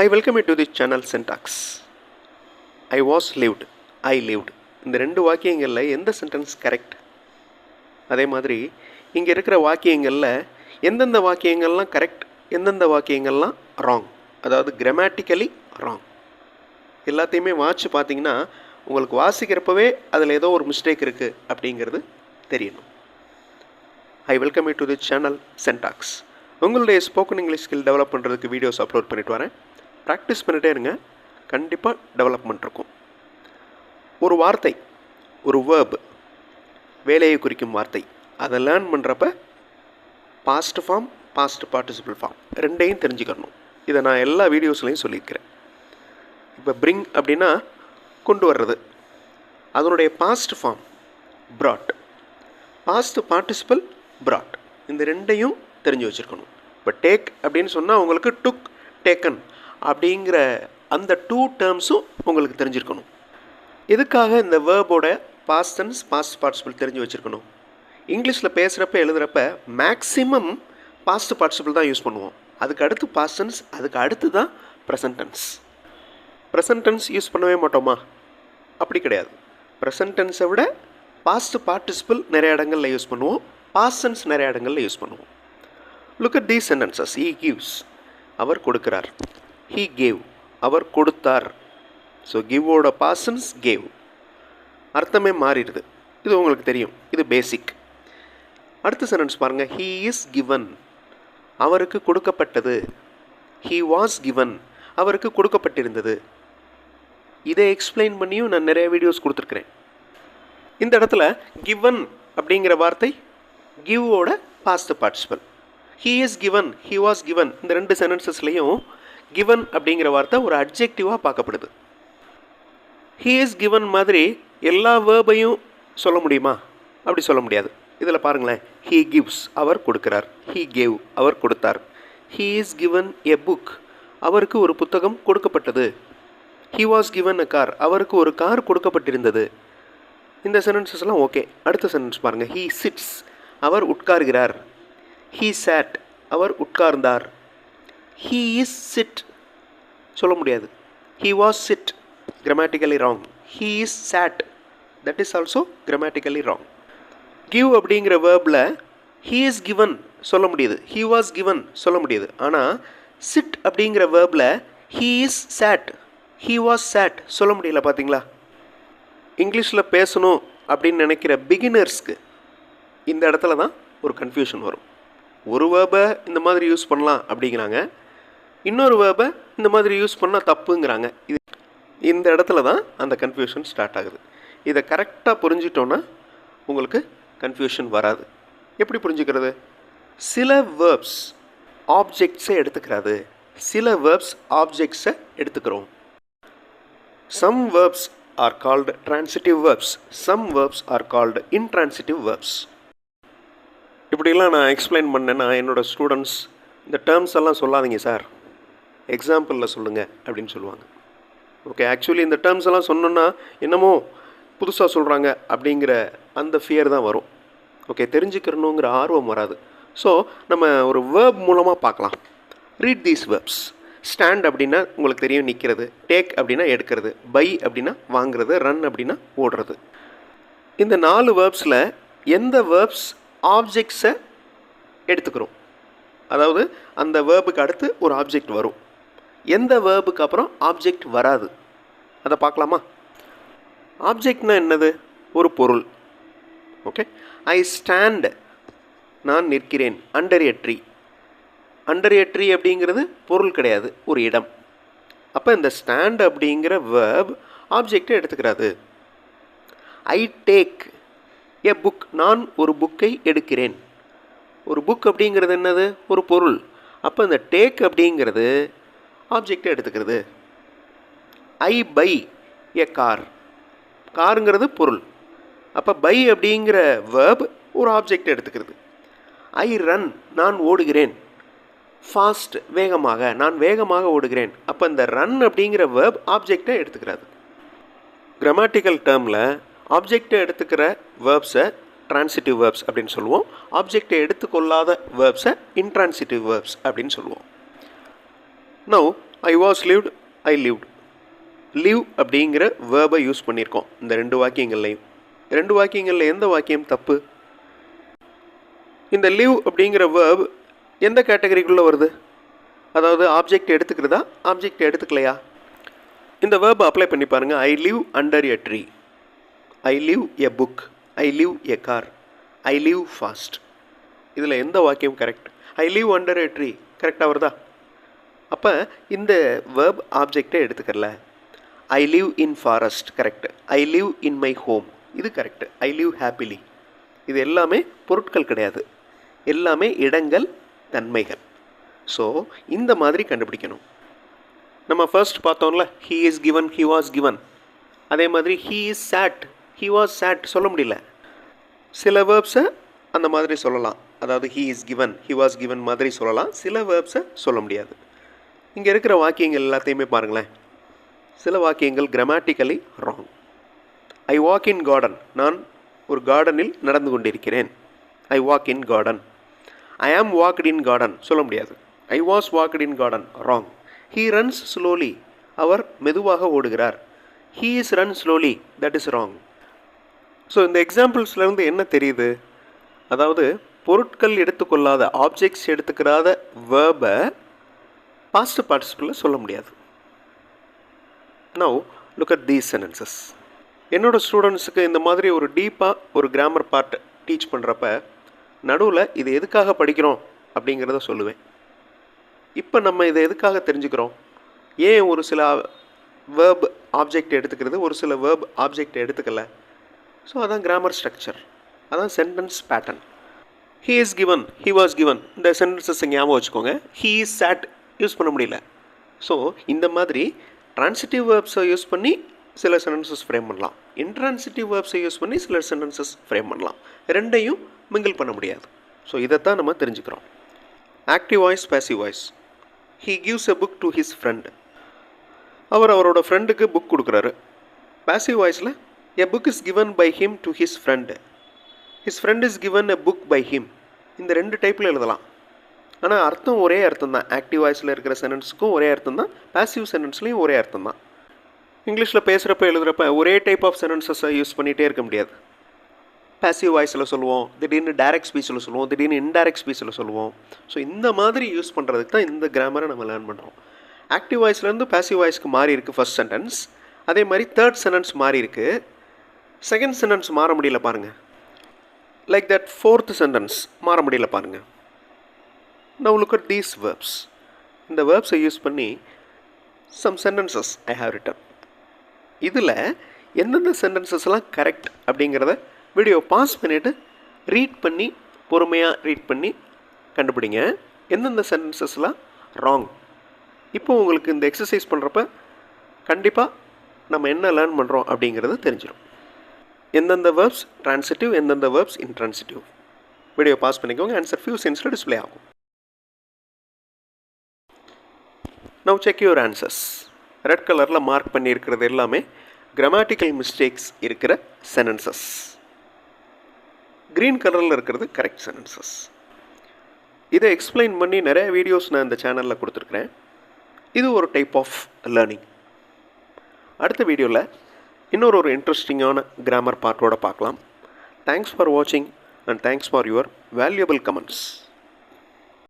I welcome it to the channel syntax I was lived I lived இந்த ரெண்டு வாக்கியங்களில் எந்த sentence correct அதே மாதிரி இங்கே இருக்கிற வாக்கியங்களில் எந்தெந்த வாக்கியங்கள்லாம் கரெக்ட் எந்தெந்த வாக்கியங்கள்லாம் ராங் அதாவது கிராமட்டிக்கலி ராங் எல்லாத்தையுமே வாட்ச் பார்த்தீங்கன்னா உங்களுக்கு வாசிக்கிறப்பவே அதில் ஏதோ ஒரு மிஸ்டேக் இருக்குது அப்படிங்கிறது தெரியணும். I welcome you to the channel syntax உங்களுடைய ஸ்போக்கன் இங்கிலீஷ் ஸ்கில் டெவலப் பண்ணுறதுக்கு வீடியோஸ் அப்லோட் பண்ணிட்டு வரேன். ப்ராக்டிஸ் பண்ணிட்டே இருங்க. கண்டிப்பாக டெவலப்மெண்ட் இருக்கும். ஒரு வார்த்தை ஒரு வேர்ப் வேலையை குறிக்கும் வார்த்தை. அதை லேர்ன் பண்ணுறப்ப past form past participle form ரெண்டையும் தெரிஞ்சுக்கணும். இதை நான் எல்லா வீடியோஸ்லையும் சொல்லியிருக்கிறேன். இப்போ பிரிங் அப்படின்னா கொண்டு வர்றது. அதனுடைய past form brought past participle brought இந்த ரெண்டையும் தெரிஞ்சு வச்சுருக்கணும். இப்போ டேக் அப்படின்னு சொன்னால் உங்களுக்கு டுக் டேக்கன் அப்படிங்கிற அந்த டூ டேர்ம்ஸும் உங்களுக்கு தெரிஞ்சிருக்கணும். எதுக்காக இந்த வேர்போட பாஸ்ட் டென்ஸ் பாஸ்ட் பார்ட்டிசிபிள் தெரிஞ்சு வச்சுருக்கணும்? இங்கிலீஷில் பேசுகிறப்ப எழுதுகிறப்ப மேக்ஸிமம் பாஸ்ட் பார்ட்டிசிபிள் தான் யூஸ் பண்ணுவோம். அதுக்கு அடுத்து பாஸ்ட் டென்ஸ் அதுக்கு அடுத்து தான் present tense present tense use பண்ணவே மாட்டோமா? அப்படி கிடையாது. ப்ரெசன்ட் டென்ஸை விட பாஸ்ட் பார்ட்டிசிபிள் நிறைய இடங்களில் யூஸ் பண்ணுவோம். பாஸ்ட் டென்ஸ் நிறைய இடங்களில் யூஸ் பண்ணுவோம். Look at these sentences he gives அவர் கொடுக்கிறார். ஹீ கேவ் அவர் கொடுத்தார். ஸோ கிவ்வோட பாசன்ஸ் கேவ் அர்த்தமே மாறிடுது. இது உங்களுக்கு தெரியும். இது பேசிக் அடுத்த சென்டென்ஸ் பாருங்கள் ஹீ இஸ் கிவன் அவருக்கு கொடுக்கப்பட்டது. ஹீ வாஸ் கிவன் அவருக்கு கொடுக்கப்பட்டிருந்தது. இதை எக்ஸ்பிளைன் பண்ணியும் நான் நிறைய வீடியோஸ் கொடுத்துருக்குறேன். இந்த இடத்துல கிவன் அப்படிங்கிற வார்த்தை கிவ்வோட past participle he is given he was given இந்த ரெண்டு சென்டென்சஸ்லையும் கிவன் அப்படிங்கிற வார்த்தை ஒரு அப்ஜெக்டிவாக பார்க்கப்படுது. ஹீ இஸ் கிவன் மாதிரி எல்லா வேர்பையும் சொல்ல முடியுமா? அப்படி சொல்ல முடியாது. இதில் பாருங்களேன். ஹீ கிவ்ஸ் அவர் கொடுக்கிறார். ஹீ கேவ் அவர் கொடுத்தார். He is given a book அவருக்கு ஒரு புத்தகம் கொடுக்கப்பட்டது. He was given a car அவருக்கு ஒரு கார் கொடுக்கப்பட்டிருந்தது. இந்த சென்டென்சஸ்லாம் ஓகே அடுத்த சென்டென்ஸ் பாருங்கள் ஹீ சிட்ஸ் அவர் உட்கார்கிறார். ஹீ சேட் அவர் உட்கார்ந்தார். ஹீ இஸ் சிட் சொல்ல முடியாது. He was sit grammatically wrong he is sat that is also grammatically wrong give அப்படிங்கிற வேர்பில் ஹீ இஸ் கிவன் சொல்ல முடியுது. ஹீ வாஸ் கிவன் சொல்ல முடியுது. ஆனால் சிட் அப்படிங்கிற waybill he is sat he was sat சொல்ல முடியல பார்த்தீங்களா இங்கிலீஷில் பேசணும் அப்படின்னு நினைக்கிற பிகினர்ஸ்க்கு இந்த இடத்துல தான் ஒரு கன்ஃபியூஷன் வரும். ஒரு வேர்பை இந்த மாதிரி யூஸ் பண்ணலாம் அப்படிங்கிறாங்க. இன்னொரு வேர்பை இந்த மாதிரி யூஸ் பண்ணால் தப்புங்கிறாங்க. இது இந்த இடத்துல தான் அந்த கன்ஃபியூஷன் ஸ்டார்ட் ஆகுது. இதை கரெக்டாக புரிஞ்சிட்டோன்னா உங்களுக்கு கன்ஃபியூஷன் வராது. எப்படி புரிஞ்சுக்கிறது? சில வேர்ப்ஸ் ஆப்ஜெக்ட்ஸை எடுத்துக்கிறாது. சில வேர்ப்ஸ் ஆப்ஜெக்ட்ஸை எடுத்துக்கிறோம். Some verbs are called transitive verbs some verbs are called intransitive verbs இப்படிலாம் நான் எக்ஸ்பிளைன் பண்ணேன்னா என்னோடய ஸ்டூடெண்ட்ஸ் இந்த டேர்ம்ஸ் எல்லாம் சொல்லாதீங்க சார். எக்ஸாம்பிளில் சொல்லுங்கள் அப்படின்னு சொல்லுவாங்க. ஓகே ஆக்சுவலி இந்த டேர்ம்ஸ் எல்லாம் சொன்னோன்னா என்னமோ புதுசாக சொல்கிறாங்க அப்படிங்கிற அந்த ஃபியர் தான் வரும். ஓகே தெரிஞ்சுக்கிறணுங்கிற ஆர்வம் வராது. ஸோ நம்ம ஒரு வேர்ப் மூலமாக பார்க்கலாம். ரீட் தீஸ் வேர்ப்ஸ் ஸ்டாண்ட் அப்படின்னா உங்களுக்கு தெரியும் நிற்கிறது டேக் அப்படின்னா எடுக்கிறது. பை அப்படின்னா வாங்குறது. ரன் அப்படின்னா ஓடுறது. இந்த நாலு வேர்ப்ஸில் எந்த வேர்ப்ஸ் ஆப்ஜெக்ட்ஸை எடுத்துக்கிறோம்? அதாவது அந்த வேர்புக்கு அடுத்து ஒரு ஆப்ஜெக்ட் வரும். எந்த வேர்புக்கு அப்புறம் ஆப்ஜெக்ட் வராது. அதை பார்க்கலாமா? ஆப்ஜெக்ட்னா என்னது? ஒரு பொருள். ஓகே ஐ ஸ்டாண்ட் நான் நிற்கிறேன். Under a tree under a tree அப்படிங்கிறது பொருள் கிடையாது. ஒரு இடம். அப்போ இந்த ஸ்டாண்ட் அப்படிங்கிற வேர்ப் ஆப்ஜெக்டை எடுத்துக்கிறாது. ஐ டேக் எ புக் நான் ஒரு புக்கை எடுக்கிறேன். ஒரு புக் அப்படிங்கிறது என்னது? ஒரு பொருள். அப்போ இந்த டேக் அப்படிங்கிறது ஆப்ஜெக்டை எடுத்துக்கிறது. ஐ பை எ கார் காருங்கிறது பொருள். அப்போ பை அப்படிங்கிற வேர்ப் ஒரு ஆப்ஜெக்ட் எடுத்துக்கிறது. ஐ ரன் நான் ஓடுகிறேன். ஃபாஸ்ட் வேகமாக நான் வேகமாக ஓடுகிறேன். அப்போ இந்த ரன் அப்படிங்கிற வேர்ப் ஆப்ஜெக்டை எடுத்துக்கிறது. கிராமட்டிக்கல் டேர்மில் ஆப்ஜெக்டை எடுத்துக்கிற வேர்ப்ஸை டிரான்சிட்டிவ் வேர்ப்ஸ் அப்படின்னு சொல்லுவோம். ஆப்ஜெக்டை எடுத்துக்கொள்ளாத வேர்ப்ஸை இன்ட்ரான்சிட்டிவ் வேர்ப்ஸ் அப்படின்னு சொல்லுவோம். Now I was lived I lived live அப்படிங்கிற வேர்பை யூஸ் பண்ணியிருக்கோம். இந்த ரெண்டு வாக்கியங்கள்லையும். ரெண்டு வாக்கியங்களில் எந்த வாக்கியம் தப்பு? இந்த லிவ் அப்படிங்கிற வேர்ப் எந்த கேட்டகரிக்குள்ளே வருது? அதாவது ஆப்ஜெக்ட் எடுத்துக்கிறதா? ஆப்ஜெக்ட் எடுத்துக்கலையா? இந்த வேர்பை அப்ளை பண்ணி பாருங்கள் I live under a tree I live a book I live a car I live fast இதில் எந்த வாக்கியம் correct I live under a tree கரெக்டாக வருதா? அப்போ இந்த வேர்ப் ஆப்ஜெக்டை எடுத்துக்கல I live in forest correct I live in my home இது கரெக்ட் ஐ லிவ் ஹாப்பிலி இது எல்லாமே பொருட்கள் கிடையாது. எல்லாமே இடங்கள் தன்மைகள். ஸோ இந்த மாதிரி கண்டுபிடிக்கணும். நம்ம ஃபர்ஸ்ட் பார்த்தோம்ல he is given he was given அதே மாதிரி he is sat he was sat சொல்ல முடியல. சில வேர்ப்ஸை அந்த மாதிரி சொல்லலாம். அதாவது he is given he was given மாதிரி சொல்லலாம். சில வேர்ப்ஸை சொல்ல முடியாது. இங்கே இருக்கிற வாக்கியங்கள் எல்லாத்தையுமே பாருங்களேன். சில வாக்கியங்கள் grammatically wrong I walk in garden நான் ஒரு கார்டனில் நடந்து கொண்டிருக்கிறேன். ஐ வாக் இன் கார்டன் ஐ ஆம் வாக்டு இன் கார்டன் சொல்ல முடியாது. I was walked in garden wrong he runs slowly அவர் மெதுவாக ஓடுகிறார். He is run slowly that is wrong so இந்த எக்ஸாம்பிள்ஸ்லேருந்து என்ன தெரியுது? அதாவது பொருட்கள் எடுத்துக்கொள்ளாத ஆப்ஜெக்ட்ஸ் எடுத்துக்கிறாத வேர்பை பாஸ்ட் பார்ட்டிசிபிளில் சொல்ல முடியாது. Now look at these sentences என்னோடய ஸ்டூடெண்ட்ஸுக்கு இந்த மாதிரி ஒரு டீப்பாக ஒரு கிராமர் பார்ட் டீச் பண்ணுறப்ப நடுவில் இது எதுக்காக படிக்கிறோம் அப்படிங்கிறத சொல்லுவேன். இப்போ நம்ம இதை எதுக்காக தெரிஞ்சுக்கிறோம்? ஏன் ஒரு சில வேர்ப் ஆப்ஜெக்ட் எடுத்துக்கிறது ஒரு சில வேர்ப் ஆப்ஜெக்ட் எடுத்துக்கல? ஸோ அதான் கிராமர் ஸ்ட்ரக்சர் அதான் sentence pattern he is given he was given இந்த சென்டென்சஸ் ஞாபகம் வச்சுக்கோங்க. ஹீ இஸ் சேட் யூஸ் பண்ண முடியல. ஸோ இந்த மாதிரி ட்ரான்சிட்டிவ் வேர்ப்ஸை யூஸ் பண்ணி சில சென்டென்சஸ் ஃப்ரேம் பண்ணலாம். இன்ட்ரான்சிட்டிவ் வேர்ப்ஸை யூஸ் பண்ணி சில சென்டென்சஸ் ஃப்ரேம் பண்ணலாம். ரெண்டையும் மிங்கிள் பண்ண முடியாது. ஸோ இதைத்தான் நம்ம தெரிஞ்சுக்கிறோம். Active voice passive voice he gives a book to his friend அவர் அவரோட ஃப்ரெண்டுக்கு புக் கொடுக்குறாரு. பேசிவ் வாய்ஸில் a book is given by him to his friend his friend is given a book by him இந்த ரெண்டு டைப்பில் எழுதலாம். ஆனால் அர்த்தம் ஒரே அர்த்தம் தான் ஆக்டிவ் வாய்ஸில் இருக்கிற சென்டென்ஸுக்கும் ஒரே அர்த்தம் தான் பேசிவ் சென்டென்ஸ்லேயும் ஒரே அர்த்தம் தான் இங்கிலீஷில் பேசுகிறப்ப எழுதுகிறப்ப ஒரே டைப் ஆஃப் சென்டென்சஸை யூஸ் பண்ணிகிட்டே இருக்க முடியாது. பேசிவ் வாய்ஸில் சொல்லுவோம் திடீர்னு டைரக்ட் ஸ்பீச்சில் சொல்லுவோம் திடீர்னு இன்டைரக்ட் ஸ்பீச்சில் சொல்லுவோம். ஸோ இந்த மாதிரி யூஸ் பண்ணுறதுக்கு தான் இந்த கிராமரை நம்ம லேர்ன் பண்ணுறோம் ஆக்டிவ் வாய்ஸ்லேருந்து பேசிவ் வாய்ஸ்க்கு மாறி இருக்குது ஃபஸ்ட் சென்டென்ஸ் அதே மாதிரி தேர்ட் சென்டென்ஸ் மாறி இருக்குது செகண்ட் சென்டென்ஸ் மாற முடியல பாருங்கள் லைக் தட் ஃபோர்த் சென்டென்ஸ் மாற முடியல பாருங்கள் now look at these verbs இந்த வேர்ப்ஸை யூஸ் பண்ணி some sentences I have written இதில் எந்தெந்த சென்டென்சஸ்லாம் கரெக்ட் அப்படிங்கிறத வீடியோ பாஸ் பண்ணிவிட்டு ரீட் பண்ணி பொறுமையாக ரீட் பண்ணி கண்டுபிடிங்க. எந்தெந்த சென்டென்சஸ்லாம் ராங் இப்போ உங்களுக்கு இந்த எக்ஸசைஸ் பண்ணுறப்ப கண்டிப்பாக நம்ம என்ன லேர்ன் பண்ணுறோம் அப்படிங்கிறது தெரிஞ்சிடும் எந்தெந்த வேர்ப்ஸ் ட்ரான்சிட்டிவ் எந்தெந்த வேர்ப்ஸ் இன்ட்ரான்சிட்டிவ் வீடியோ பாஸ் பண்ணிக்கோங்க. ஆன்சர் ஃபியூ சென்ஸில் டிஸ்பிளே ஆகும். Now check your answers red கலரில் மார்க் பண்ணியிருக்கிறது எல்லாமே கிராமட்டிக்கல் மிஸ்டேக்ஸ் இருக்கிற சென்டென்சஸ் க்ரீன் கலரில் இருக்கிறது கரெக்ட் சென்டென்சஸ் இதை எக்ஸ்பிளைன் பண்ணி நிறைய வீடியோஸ் நான் இந்த சேனலில் கொடுத்துருக்குறேன். இது ஒரு டைப் ஆஃப் லேர்னிங் அடுத்த வீடியோவில் இன்னொரு ஒரு இன்ட்ரெஸ்டிங்கான கிராமர் பார்ட்டோடு பார்க்கலாம். தேங்க்ஸ் ஃபார் வாட்சிங் and thanks for your valuable comments